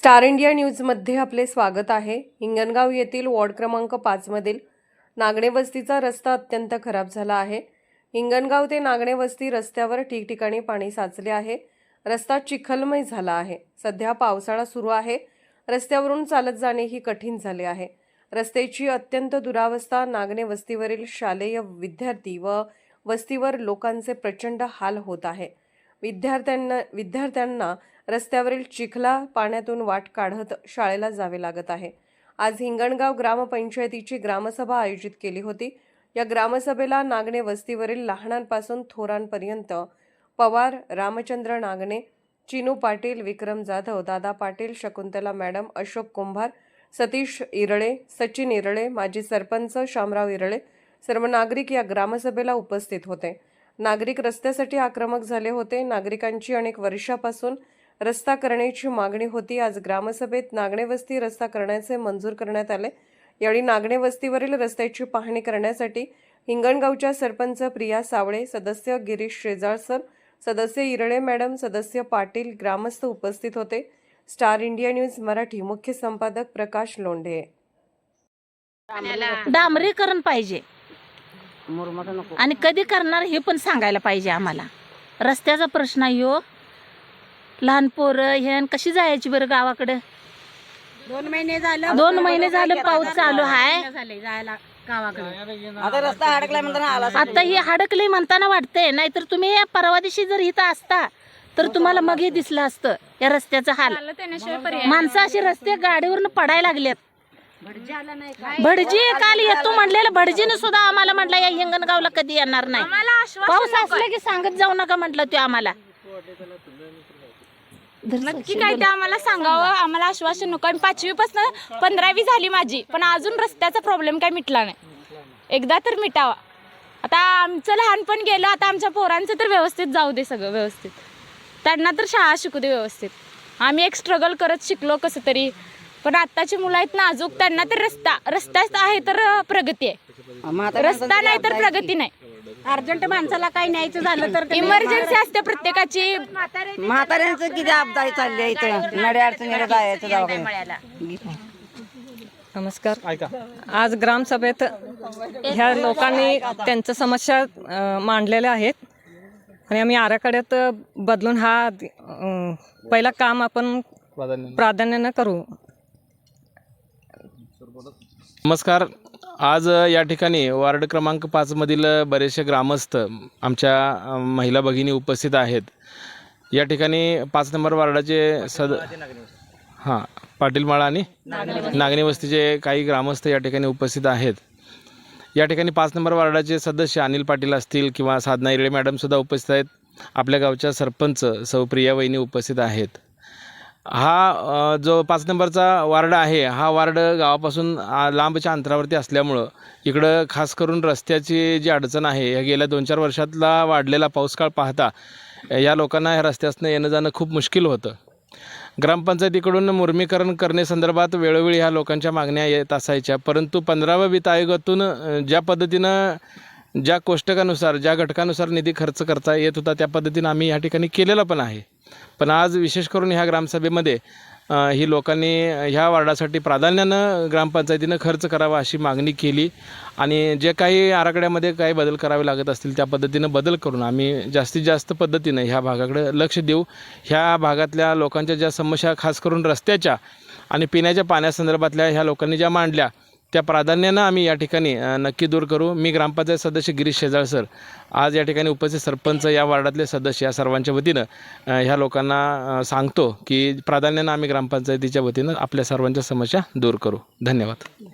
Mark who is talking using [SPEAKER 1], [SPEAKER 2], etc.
[SPEAKER 1] Star India न्यूजमध्ये आपले स्वागत आहे. हिंगणगाव येथील वॉर्ड क्रमांक पाचमधील नागणे वस्तीचा रस्ता अत्यंत खराब झाला आहे. हिंगणगाव ते नागणे वस्ती रस्त्यावर ठिकठिकाणी पाणी साचले आहे. रस्ता चिखलमय झाला आहे. सध्या पावसाळा सुरू आहे. रस्त्यावरून चालत जाणेही कठीण झाले आहे. रस्त्याची अत्यंत दुरावस्था नागणे वस्तीवरील शालेय विद्यार्थी व वस्तीवर लोकांचे प्रचंड हाल होत आहे. विद्यार्थ्यांना विद्यार्थ्यांना रस्त्यावरील चिखला पाण्यातून वाट काढत शाळेला जावे लागत आहे. आज हिंगणगाव ग्रामपंचायतीची ग्रामसभा आयोजित केली होती. या ग्रामसभेला नागणे वस्तीवरील लहानांपासून थोरांपर्यंत पवार रामचंद्र नागणे चिनू पाटील विक्रम जाधव दादा पाटील शकुंतला मॅडम अशोक कुंभार सतीश इरळे सचिन इरळे माजी सरपंच शामराव इरळे सर्व नागरिक या ग्रामसभेला उपस्थित होते. नागरिक रस्त्यासाठी आक्रमक झाले होते. नागरिकांची अनेक वर्षापासून रस्ता करण्याची मागणी होती. आज ग्रामसभेत नागणे वस्ती रस्ता करण्याचे मंजूर करण्यात आले. यावेळी नागणे वस्तीवरील रस्त्याची पाहणी करण्यासाठी हिंगणगावच्या सरपंच प्रिया सावळे सदस्य गिरीश शेजाळसर सदस्य इरळे मॅडम सदस्य पाटील ग्रामस्थ उपस्थित होते. स्टार इंडिया न्यूज मराठी मुख्य संपादक प्रकाश लोंढे.
[SPEAKER 2] डांबरीकरण पाहिजे. आणि कधी करणार हे पण सांगायला पाहिजे आम्हाला. रस्त्याचा प्रश्न आहे ह्यो लहान पोरं हे कशी जायची बरं गावाकडे?
[SPEAKER 3] दोन महिने झालं.
[SPEAKER 2] दोन महिने झालं पाऊस चालू आहे.
[SPEAKER 3] झाले जायला गावाकडे.
[SPEAKER 4] आता रस्ता अडकला म्हणताना आला
[SPEAKER 2] आता ही हडकली म्हणताना वाटतंय नाहीतर तुम्ही या परवा दिवशी जर इथं असता तर तुम्हाला मग हे दिसलं असतं या रस्त्याचं हाल. माणसं अशी रस्ते गाडीवरनं पडायला लागलेत. भटजी काल येतो म्हणलेलं भटजीने सुद्धा आम्हाला म्हटलं या हिंगणगावला कधी येणार नाही. पाऊस असला की सांगत जाऊ नका म्हटलं ते आम्हाला.
[SPEAKER 3] नक्की काय ते आम्हाला सांगावं? आम्हाला आश्वासन नको. आणि पाचवी पासून पंधरावी झाली माझी. पण अजून रस्त्याचा प्रॉब्लेम काय मिटला नाही. एकदा तर मिटावा. आता आमचं लहानपण गेलं. आता आमच्या पोरांचं तर व्यवस्थित जाऊ दे सगळं व्यवस्थित. त्यांना तर शाळा शिकू दे व्यवस्थित. आम्ही एक स्ट्रगल करत शिकलो कसं तरी. पण आत्ताची मुलं आहेत नाजूक त्यांना तर रस्ता रस्ताच आहे तर प्रगती आहे. रस्ता नाही तर प्रगती नाही.
[SPEAKER 5] अर्जंट माणसाला काही न्यायचं झालं तर
[SPEAKER 3] इमर्जन्सी असते प्रत्येकाची.
[SPEAKER 4] म्हाताऱ्यांचं किती अपदारी चालली आहे इथं. नड्या अडचणीला जायचं दवाखान्यात.
[SPEAKER 6] नमस्कार. आज ग्रामसभेत ह्या लोकांनी त्यांच्या समस्या मांडलेल्या आहेत. आणि आम्ही आराखड्यात बदलून हा पहिला काम आपण प्राधान्यानं करू.
[SPEAKER 7] नमस्कार. आज या ठिकाणी वार्ड क्रमांक पाचमधील बरेचसे ग्रामस्थ आमच्या महिला भगिनी उपस्थित आहेत. या ठिकाणी पाच नंबर वार्डाचे सद हां पाटीलमाळा आणि नागणी वस्तीचे काही ग्रामस्थ या ठिकाणी उपस्थित आहेत. या ठिकाणी पाच नंबर वार्डाचे सदस्य अनिल पाटील असतील किंवा साधना इरळे मॅडमसुद्धा उपस्थित आहेत. आपल्या गावच्या सरपंच सौ प्रिया वहिनी उपस्थित आहेत. हा जो पाच नंबरचा वार्ड आहे हा वार्ड गावापासून लांबच्या अंतरावरती असल्यामुळं इकडं खास करून रस्त्याची जी अडचण आहे ह्या गेल्या दोन चार वर्षातला वाढलेला पाऊसकाळ पाहता या लोकांना ह्या रस्त्यासनं येणं जाणं खूप मुश्किल होतं. ग्रामपंचायतीकडून मुर्मीकरण करण्यासंदर्भात वेळोवेळी ह्या लोकांच्या मागण्या येत असायच्या परंतु पंधराव्या वित्त आयोगातून ज्या पद्धतीनं ज्या कोष्टकानुसार ज्या घटकानुसार निधी खर्च करता येत होता त्या पद्धतीनं आम्ही ह्या ठिकाणी केलेला पण आहे. पण आज विशेष करून ह्या ग्रामसभेमध्ये ही लोकांनी ह्या वार्डासाठी प्राधान्यानं ग्रामपंचायतीनं खर्च करावा अशी मागणी केली आणि जे काही आराखड्यामध्ये काही बदल करावे लागत असतील त्या पद्धतीनं बदल करून आम्ही जास्तीत जास्त पद्धतीनं ह्या भागाकडे लक्ष देऊ. ह्या भागातल्या लोकांच्या ज्या समस्या खास करून रस्त्याच्या आणि पिण्याच्या पाण्यासंदर्भातल्या ह्या लोकांनी ज्या मांडल्या त्या प्राधान्यानं आम्ही या ठिकाणी नक्की दूर करू. मी ग्रामपंचायत सदस्य गिरीश शेजाळ सर. आज या ठिकाणी उपस्थित सरपंच या वार्डातले सदस्य या सर्वांच्या वतीनं ह्या लोकांना सांगतो की प्राधान्यानं आम्ही ग्रामपंचायतीच्या वतीनं आपल्या सर्वांच्या समस्या दूर करू. धन्यवाद.